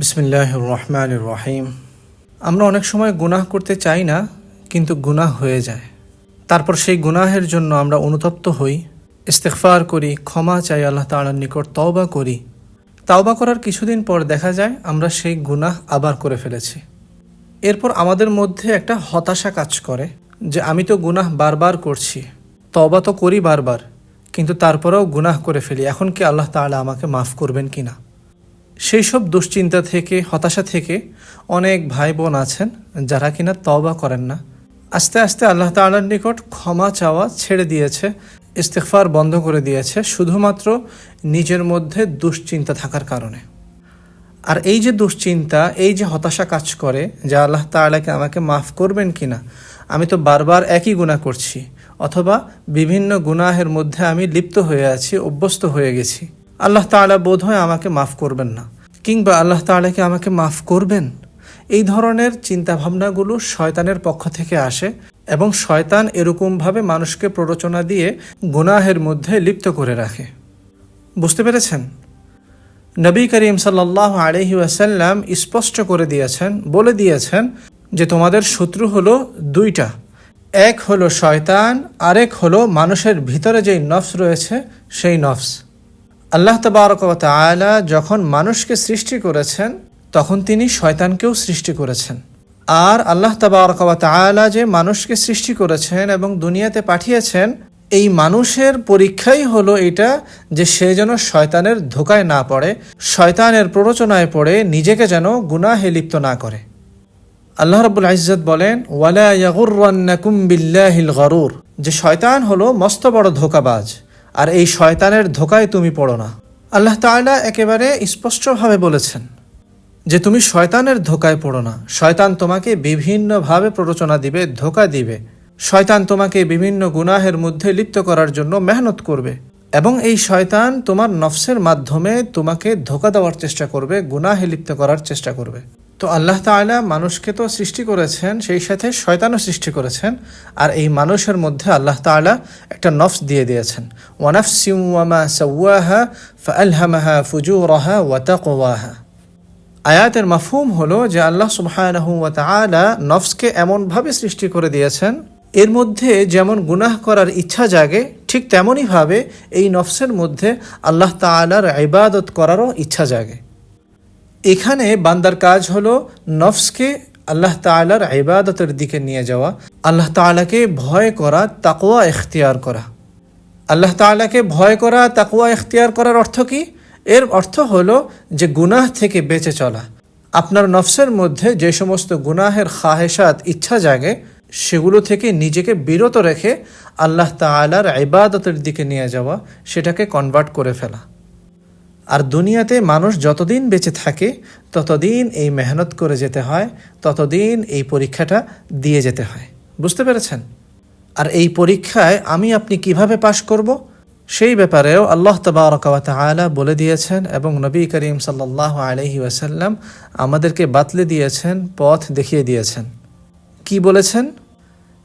বিসমিল্লাহ রহমান রহিম। আমরা অনেক সময় গুনাহ করতে চাই না, কিন্তু গুনাহ হয়ে যায়। তারপর সেই গুনাহের জন্য আমরা অনুতপ্ত হই ইস্তেকফার করি, ক্ষমা চাই, আল্লাহ তাআলার নিকট তওবা করি। তাওবা করার কিছুদিন পর দেখা যায় আমরা সেই গুনাহ আবার করে ফেলেছি। এরপর আমাদের মধ্যে একটা হতাশা কাজ করে যে আমি তো গুনাহ বারবার করছি, তওবা তো করি বারবার, কিন্তু তারপরেও গুনাহ করে ফেলি। এখন কি আল্লাহ তাআলা আমাকে মাফ করবেন কি না সেই সব দুশ্চিন্তা থেকে, হতাশা থেকে অনেক ভাই বোন আছেন যারা কিনা তওবা করেন না। আস্তে আস্তে আল্লাহ তাআলার নিকট ক্ষমা চাওয়া ছেড়ে দিয়েছে ইস্তেকফার বন্ধ করে দিয়েছে, শুধুমাত্র নিজের মধ্যে দুশ্চিন্তা থাকার কারণে। আর এই যে দুশ্চিন্তা, এই যে হতাশা কাজ করে যে আল্লাহ তাআলাকে আমাকে মাফ করবেন কিনা, আমি তো বারবার একই গুনাহ করছি, অথবা বিভিন্ন গুনাহের মধ্যে আমি লিপ্ত হয়ে আছি, অভ্যস্ত হয়ে গেছি, আল্লাহ তাআলা বোধহয় আমাকে মাফ করবেন না। কিংবা আল্লাহ তাআলাকে আমাকে মাফ করবেন? এই ধরনের চিন্তাভাবনাগুলো শয়তানের পক্ষ থেকে আসে এবং শয়তান এরকমভাবে মানুষকে প্ররোচনা দিয়ে গুনাহের মধ্যে লিপ্ত করে রাখে। বুঝতে পেরেছেন? নবী করিম সাল্লাহ আলহি স্পষ্ট করে দিয়েছেন, বলে দিয়েছেন যে তোমাদের শত্রু হলো দুইটা। এক হলো শয়তান, আরেক হলো মানুষের ভিতরে যেই নফস রয়েছে, সেই নফস। আল্লাহ তবারকত আলা যখন মানুষকে সৃষ্টি করেছেন, তখন তিনি শয়তানকেও সৃষ্টি করেছেন। আর আল্লাহ তবারকত আলা যে মানুষকে সৃষ্টি করেছেন এবং দুনিয়াতে পাঠিয়েছেন, এই মানুষের পরীক্ষাই হলো এটা যে সে যেন শয়তানের ধোকায় না পড়ে, শয়তানের প্ররোচনায় পড়ে, নিজেকে যেন গুনাহে লিপ্ত না করে। আল্লাহ রাবুল ইজ্জত বলেন, ওয়ালা ইয়াগুররান্নাকুম বিল্লাহিল গরুর যে শয়তান হলো মস্ত বড় ধোকাবাজ। আর এই শয়তানের ধোকায় তুমি পড়ো না। আল্লাহ তাআলা একেবারে স্পষ্টভাবে বলেছেন যে তুমি শয়তানের ধোকায় পড়ো না। শয়তান তোমাকে বিভিন্নভাবে প্ররোচনা দিবে, ধোকা দিবে। শয়তান তোমাকে বিভিন্ন গুনাহের মধ্যে লিপ্ত করার জন্য মেহনত করবে এবং এই শয়তান তোমার নফসের মাধ্যমে তোমাকে ধোকা দেওয়ার চেষ্টা করবে, গুনাহে লিপ্ত করার চেষ্টা করবে। তো আল্লাহ তাআলা মানুষকে তো সৃষ্টি করেছেন, সেই সাথে শয়তানও সৃষ্টি করেছেন, আর এই মানুষের মধ্যে আল্লাহ তাআলা একটা নফস দিয়ে দিয়েছেন। ওয়ানাফসিম ওয়ামা সাওয়াহা ফাআলহামাহা ফুজুরাহা ওয়া তাকওয়াহা। আয়াতের মাফহুম হলো যে আল্লাহ সুবহানাহু ওয়া নফসকে এমনভাবে সৃষ্টি করে দিয়েছেন, এর মধ্যে যেমন গুনাহ করার ইচ্ছা জাগে, ঠিক তেমনইভাবে এই নফসের মধ্যে আল্লাহ তাআলার ইবাদত করারও ইচ্ছা জাগে। এখানে বান্দার কাজ হলো নফসকে আল্লাহ তাআলার ইবাদতের দিকে নিয়ে যাওয়া, আল্লাহ তাআলাকে ভয় করা, তাকওয়া এখতিয়ার করা। আল্লাহ তাআলাকে ভয় করা, তাকওয়া এখতিয়ার করার অর্থ কি? এর অর্থ হলো যে গুনাহ থেকে বেঁচে চলা। আপনার নফসের মধ্যে যে সমস্ত গুনাহের খাহেসাত ইচ্ছা জাগে, সেগুলো থেকে নিজেকে বিরত রেখে আল্লাহ তাআলার ইবাদতের দিকে নিয়ে যাওয়া, সেটাকে কনভার্ট করে ফেলা। আর দুনিয়াতে মানুষ যতদিন বেঁচে থাকে, ততদিন এই মেহনত করে যেতে হয়, ততদিন এই পরীক্ষাটা দিয়ে যেতে হয়। বুঝতে পেরেছেন? আর এই পরীক্ষায় আমি আপনি কীভাবে পাশ করব? সেই ব্যাপারেও আল্লাহ তবারকাত আলা বলে দিয়েছেন এবং নবী করিম সাল্লাহ আলহি ওয়াসাল্লাম আমাদেরকে বাতলে দিয়েছেন, পথ দেখিয়ে দিয়েছেন। কি বলেছেন?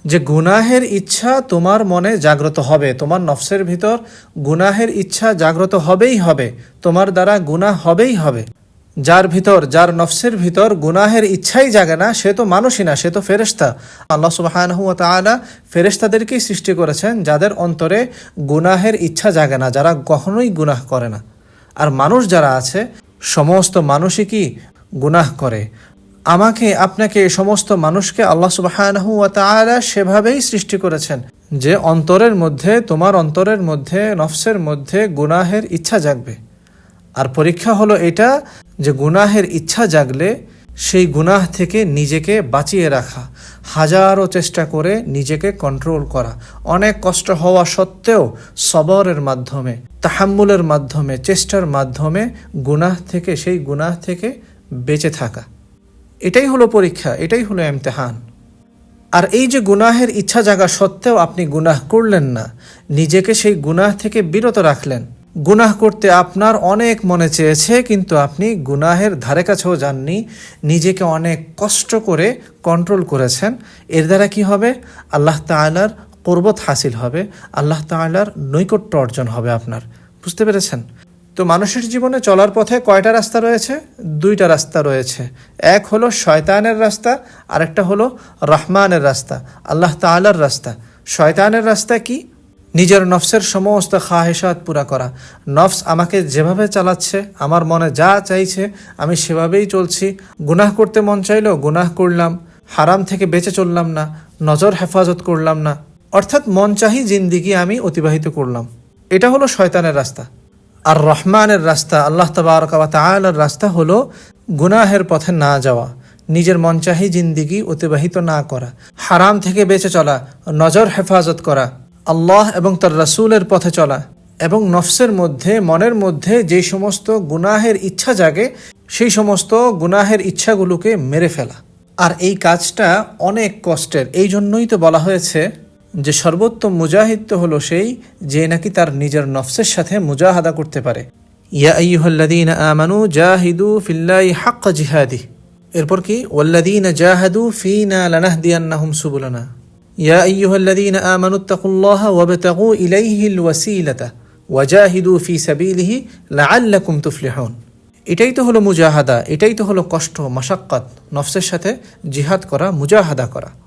যে গুনাহের ইচ্ছা তোমার মনে জাগ্রত হবে, তোমার নফসের ভিতর গুনাহের ইচ্ছা জাগ্রত হবেই হবে, তোমার দ্বারা গুনাহ হবেই হবে। যার ভিতর, যার নফসের ভিতর গুনাহের ইচ্ছাই জাগে না, সে তো মানুষই না, সে তো ফেরেস্তা আল্লাহ তালা ফেরেস্তাদেরকেই সৃষ্টি করেছেন যাদের অন্তরে গুনাহের ইচ্ছা জাগে না, যারা কখনোই গুনাহ করে না। আর মানুষ যারা আছে, সমস্ত মানুষই কি গুনাহ করে? আমাকে, আপনাকে, সমস্ত মানুষকে আল্লাহ তালা সেভাবেই সৃষ্টি করেছেন, যে অন্তরের মধ্যে, তোমার অন্তরের মধ্যে, নফসের মধ্যে গুনাহের ইচ্ছা জাগবে। আর পরীক্ষা হলো এটা, যে গুনাহের ইচ্ছা জাগলে, সেই গুনাহ থেকে নিজেকে বাঁচিয়ে রাখা, হাজারো চেষ্টা করে নিজেকে কন্ট্রোল করা। অনেক কষ্ট হওয়া সত্ত্বেও সবরের মাধ্যমে, তাহাম্মুলের মাধ্যমে, চেষ্টার মাধ্যমে গুনাহ থেকে, সেই গুনাহ থেকে বেঁচে থাকা। এটাই হলো পরীক্ষা, এটাই হলো এমতেহান আর এই যে গুনাহের ইচ্ছা জাগা সত্ত্বেও আপনি গুনাহ করলেন না, নিজেকে সেই গুনাহ থেকে বিরত রাখলেন। গুনাহ করতে আপনার অনেক মনে চেয়েছে, কিন্তু আপনি গুনাহের ধারে কাছেও যাননি, নিজেকে অনেক কষ্ট করে কন্ট্রোল করেছেন। এর দ্বারা কি হবে? আল্লাহ তালার পর্বত হাসিল হবে, আল্লাহ তালার নৈকট্য অর্জন হবে আপনার। বুঝতে পেরেছেন? তো মানুষের জীবনে চলার পথে কয়টা রাস্তা রয়েছে? দুইটা রাস্তা রয়েছে। এক হলো শয়তানের রাস্তা, আরেকটা হলো রহমানের রাস্তা, আল্লাহ তাআলার রাস্তা। শয়তানের রাস্তা কি? নিজের নফসের সমস্ত খাহেসাত পুরা করা। নফস আমাকে যেভাবে চালাচ্ছে, আমার মনে যা চাইছে, আমি সেভাবেই চলছি। গুনাহ করতে মন চাইলেও গুনাহ করলাম, হারাম থেকে বেঁচে চললাম না, নজর হেফাজত করলাম না। অর্থাৎ মন চাহি জিন্দিগি আমি অতিবাহিত করলাম। এটা হলো শয়তানের রাস্তা। আর রহমানের রাস্তা, আল্লাহ তালার রাস্তা হলো গুনাহের পথে না যাওয়া, নিজের মনচাহি জিন্দিগি অতিবাহিত না করা, হারাম থেকে বেঁচে চলা, নজর হেফাজত করা, আল্লাহ এবং তার রাসূলের পথে চলা এবং নফসের মধ্যে, মনের মধ্যে যে সমস্ত গুনাহের ইচ্ছা জাগে, সেই সমস্ত গুনাহের ইচ্ছাগুলোকে মেরে ফেলা। আর এই কাজটা অনেক কষ্টের। এই জন্যই তো বলা হয়েছে যে সর্বোত্তম মুজাহিদ তো হলো সেই যে নাকি তার নিজের নফসের সাথে মুজাহাদা করতে পারে। ইয়া আইয়ুহাল্লাযীন আমানু জাহিদু ফিল্লাহি হাক্কা জিহাদি। এরপর কি, ওয়াল্লাযীন জাহাদু ফিনা লানাহদিয়ান্নাহুম সুবুলানা। ইয়া আইয়ুহাল্লাযীন আমানু তাকুল্লাহা ওয়াবতাগু ইলাইহিল ওয়াসিলাতা ওয়াজাহিদু ফি সাবিলিহি লাআল্লাকুম তুফলিহুন। এটাই তো হলো মুজাহাদা, এটাই তো হলো কষ্ট, মাশাক্কাত, নফসের সাথে জিহাদ করা, মুজাহাদা করা।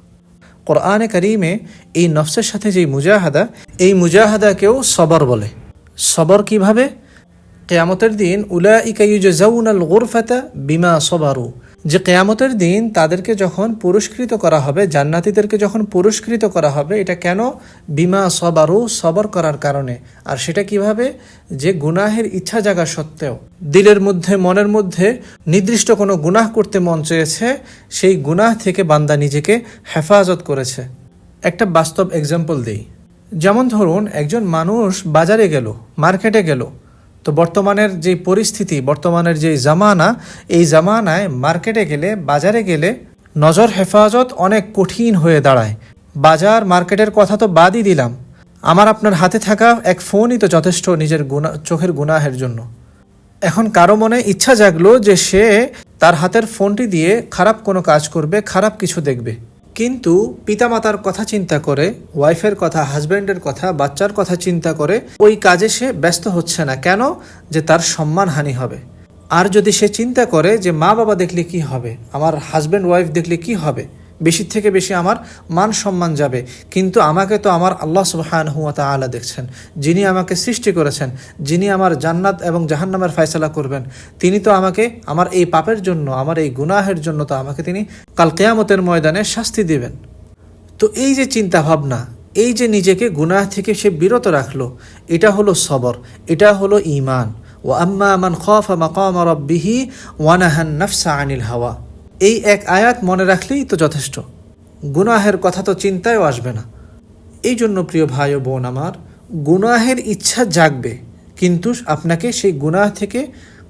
কোরআনে কারিমে এই নফসের সাথে যে মুজাহাদা এই মুজাহাদাকেও সবর বলে। সবর কীভাবে? কেয়ামতের দিন উলা ইকাইউজাউনাল গোরফাতা বিমা সবারু। যে কেয়ামতের দিন তাদেরকে যখন পুরস্কৃত করা হবে, জান্নাতীদেরকে যখন পুরস্কৃত করা হবে, এটা কেন? বিমা সবারু, সবর করার কারণে। আর সেটা কীভাবে? যে গুনাহের ইচ্ছা জাগা সত্ত্বেও। দিলের মধ্যে, মনের মধ্যে নির্দিষ্ট কোনো গুনাহ করতে মন চেয়েছে, সেই গুনাহ থেকে বান্দা নিজেকে হেফাজত করেছে। একটা বাস্তব এক্সাম্পল দিই। যেমন ধরুন, একজন মানুষ বাজারে গেল, মার্কেটে গেল তো বর্তমানের যে পরিস্থিতি, বর্তমানের যে জামানা, এই জামানায় মার্কেটে গেলে, বাজারে গেলে নজর, হেফাজত অনেক কঠিন হয়ে দাঁড়ায়। বাজার, মার্কেটের কথা তো বাদই দিলাম। আমার আপনার হাতে থাকা এক ফোনই তো যথেষ্ট নিজের গুণা চোখের গুনাহের জন্য। এখন কারও মনে ইচ্ছা জাগলো যে সে তার হাতের ফোনটি দিয়ে খারাপ কোনো কাজ করবে, খারাপ কিছু দেখবে। কিন্তু পিতামাতার কথা চিন্তা করে ওয়াইফের কথা হাজব্যান্ডের কথা, বাচ্চার কথা চিন্তা করে ওই কাজে সে ব্যস্ত হচ্ছে না। কেন? যে তার সম্মান হানি হবে। আর যদি সে চিন্তা করে যে মা বাবা দেখলে কি হবে? আমার হাজব্যান্ড ওয়াইফ দেখলে কি হবে? বেশি থেকে বেশি আমার মান সম্মান যাবে। কিন্তু আমাকে তো আমার আল্লাহ সুবহান হুয়া তালা দেখছেন। যিনি আমাকে সৃষ্টি করেছেন, যিনি আমার জান্নাত এবং জাহান্নামের ফয়সলা করবেন, তিনি তো আমাকে আমার এই পাপের জন্য, আমার এই গুনাহের জন্য তো আমাকে তিনি কাল কেয়ামতের ময়দানে শাস্তি দিবেন। তো এই যে চিন্তা ভাবনা এই যে নিজেকে গুনাহ থেকে সে বিরত রাখল, এটা হলো সবর, এটা হলো ইমান ও আম্মা মান খফা মাকাম রব্বিহি ওয়ানাহান নাফসা আনিল হাওয়া। এই এক আয়াত মনে রাখলেই তো যথেষ্ট। গুনাহের কথা তো চিন্তায়ও আসবে না। এই জন্য প্রিয় ভাই ও বোন আমার, গুনাহের ইচ্ছা জাগবে, কিন্তু আপনাকে সেই গুনাহ থেকে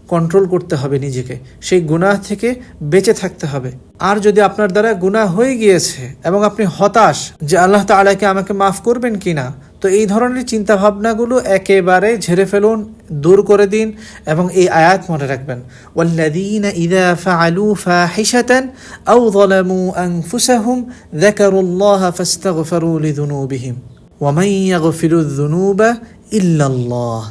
কন্ট্রোল করতে হবে নিজেকে, সেই গুনাহ থেকে বেঁচে থাকতে হবে। আর যদি আপনার দ্বারা গুনাহ হয়ে গিয়েছে এবং আপনি হতাশ যে আল্লাহ তালাকে আমাকে মাফ করবেন কি না তো এই ধরনের চিন্তাভাবনাগুলো একেবারে ঝেড়ে ফেলুন দূর করে দিন এবং এই আয়াত মনে রাখবেন। ওয়াল্লাযীনা ইযা ফাআলু ফাহিশাতান আও যালামু আনফুসাহুম যাকারুল্লাহা ফাস্তাগফিরু লিযুনুবিহিম ওয়া মান ইয়াগফিরুয যুনুবা ইল্লাল্লাহ।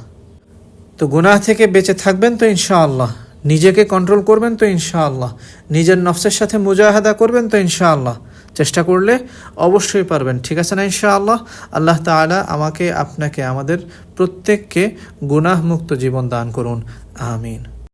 তো গুনাহ থেকে বেঁচে থাকবেন তো ইনশাআল্লাহ। নিজেকে কন্ট্রোল করবেন তো ইনশাআল্লাহ। নিজের নফসের সাথে মুজাহাদা করবেন তো ইনশাআল্লাহ। চেষ্টা করলে অবশ্যই পারবেন। ঠিক আছে না ইনশাআল্লাহ? আল্লাহ তালা আমাকে, আপনাকে, আমাদের প্রত্যেককে গুনাহমুক্ত জীবন দান করুন। আমিন।